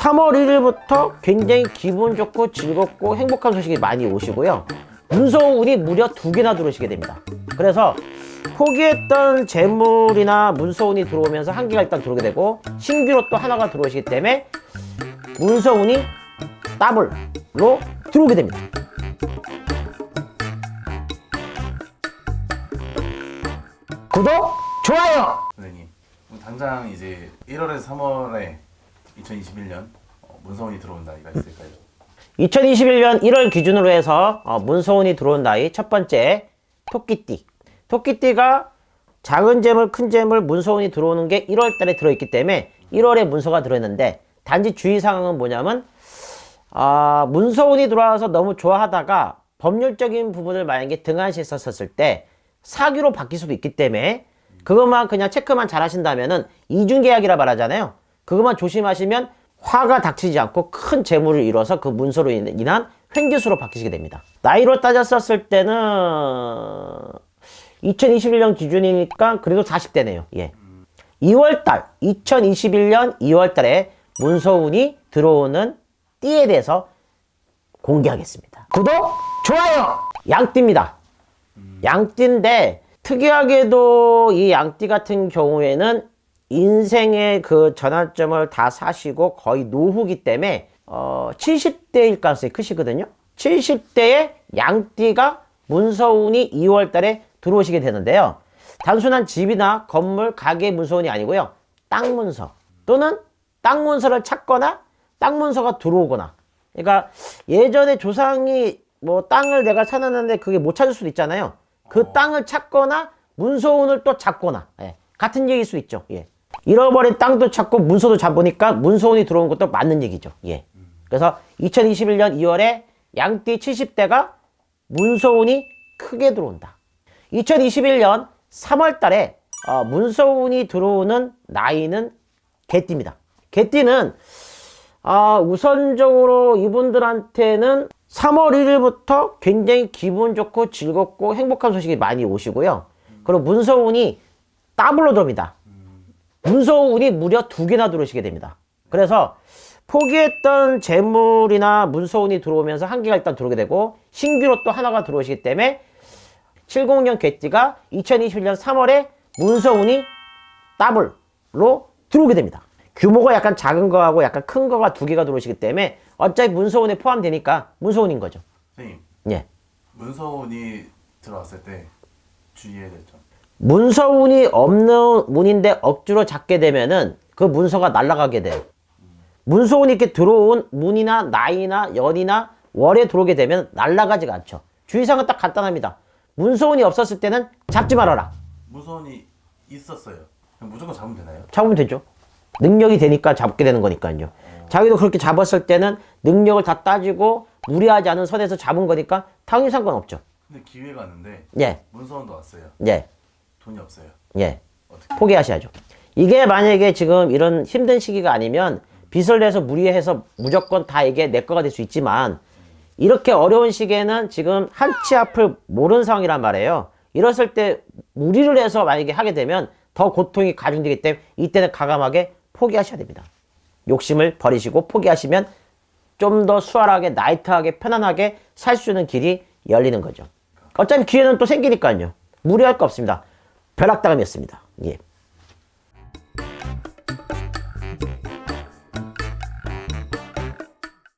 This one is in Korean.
3월 1일부터 굉장히 기분 좋고 즐겁고 행복한 소식이 많이 오시고요. 문서운이 무려 두 개나 들어오시게 됩니다. 그래서 포기했던 재물이나 문서운이 들어오면서 한 개가 일단 들어오게 되고 신규로 또 하나가 들어오시기 때문에 문서운이 더블로 들어오게 됩니다. 구독, 좋아요! 선생님 그럼 당장 이제 1월에서 3월에 2021년 어, 문서원이 들어온 나이가 있을까요? 2021년 1월 기준으로 해서 어, 문서운이 들어온 나이 첫 번째 토끼띠. 토끼띠가 작은 재물, 큰 재물, 문서운이 들어오는 게 1월 달에 들어있기 때문에 1월에 문서가 들어있는데 단지 주의사항은 뭐냐면 아, 문서운이 들어와서 너무 좋아하다가 법률적인 부분을 만약에 등한시했었을 때 사기로 바뀔 수도 있기 때문에 그것만 그냥 체크만 잘 하신다면은 이중계약이라 말하잖아요. 그것만 조심하시면 화가 닥치지 않고 큰 재물을 이뤄서 그 문서로 인- 인한 횡기수로 바뀌시게 됩니다. 나이로 따졌었을 때는 2021년 기준이니까 그래도 40대네요. 예. 2월달, 2021년 2월달에 문서운이 들어오는 띠에 대해서 공개하겠습니다. 구독, 좋아요, 양띠입니다. 양띠인데 특이하게도 이 양띠 같은 경우에는 인생의 그 전환점을 다 사시고 거의 노후기 때문에 어 70대일 가능성이 크시거든요. 70대에 양띠가 문서운이 2월 달에 들어오시게 되는데요. 단순한 집이나 건물, 가게 문서운이 아니고요. 땅 문서 또는 땅 문서를 찾거나 땅 문서가 들어오거나 그러니까 예전에 조상이 뭐 땅을 내가 찾았는데 그게 못 찾을 수도 있잖아요. 그 땅을 찾거나 문서운을 또 찾거나 예, 같은 얘기일 수 있죠. 예. 잃어버린 땅도 찾고 문서도 잡으니까 문서운이 들어온 것도 맞는 얘기죠. 예. 그래서 2021년 2월에 양띠 70대가 문서운이 크게 들어온다. 2021년 3월 달에 어, 문서운이 들어오는 나이는 개띠입니다. 개띠는 아, 우선적으로 이분들한테는 3월 1일부터 굉장히 기분 좋고 즐겁고 행복한 소식이 많이 오시고요. 그리고 문서운이 더블로 들어옵니다. 문서운이 무려 두 개나 들어오시게 됩니다. 그래서 포기했던 재물이나 문서운이 들어오면서 한 개가 일단 들어오게 되고 신규로 또 하나가 들어오시기 때문에 70년 개띠가 2021년 3월에 문서운이 더블로 들어오게 됩니다. 규모가 약간 작은 거하고 약간 큰 거가 두 개가 들어오시기 때문에 어차피 문서운에 포함되니까 문서운인 거죠. 선생님 예. 문서원이 들어왔을 때 주의해야 될 점. 문서운이 없는 문인데 억지로 잡게 되면은 그 문서가 날아가게 돼요. 문서운이 이렇게 들어온 문이나 나이나 연이나 월에 들어오게 되면 날아가지가 않죠. 주의사항은 딱 간단합니다. 문서운이 없었을 때는 잡지 말아라. 문서원이 있었어요. 그럼 무조건 잡으면 되나요? 잡으면 되죠. 능력이 되니까 잡게 되는 거니까요. 자기도 그렇게 잡았을 때는 능력을 다 따지고 무리하지 않은 선에서 잡은 거니까 당연히 상관없죠. 근데 기회가 왔는데 예, 문서원도 왔어요. 예, 돈이 없어요. 예. 어떻게? 포기하셔야죠. 이게 만약에 지금 이런 힘든 시기가 아니면 빚을 내서 무리해서 무조건 다 이게 내 거가 될 수 있지만 이렇게 어려운 시기에는 지금 한치 앞을 모르는 상황이란 말이에요. 이랬을 때 무리를 해서 만약에 하게 되면 더 고통이 가중되기 때문에 이때는 가감하게 포기하셔야 됩니다. 욕심을 버리시고 포기하시면 좀 더 수월하게 나이트하게 편안하게 살 수 있는 길이 열리는 거죠. 어차피 기회는 또 생기니까요. 무리할 거 없습니다. 벼락당함이었습니다. 예.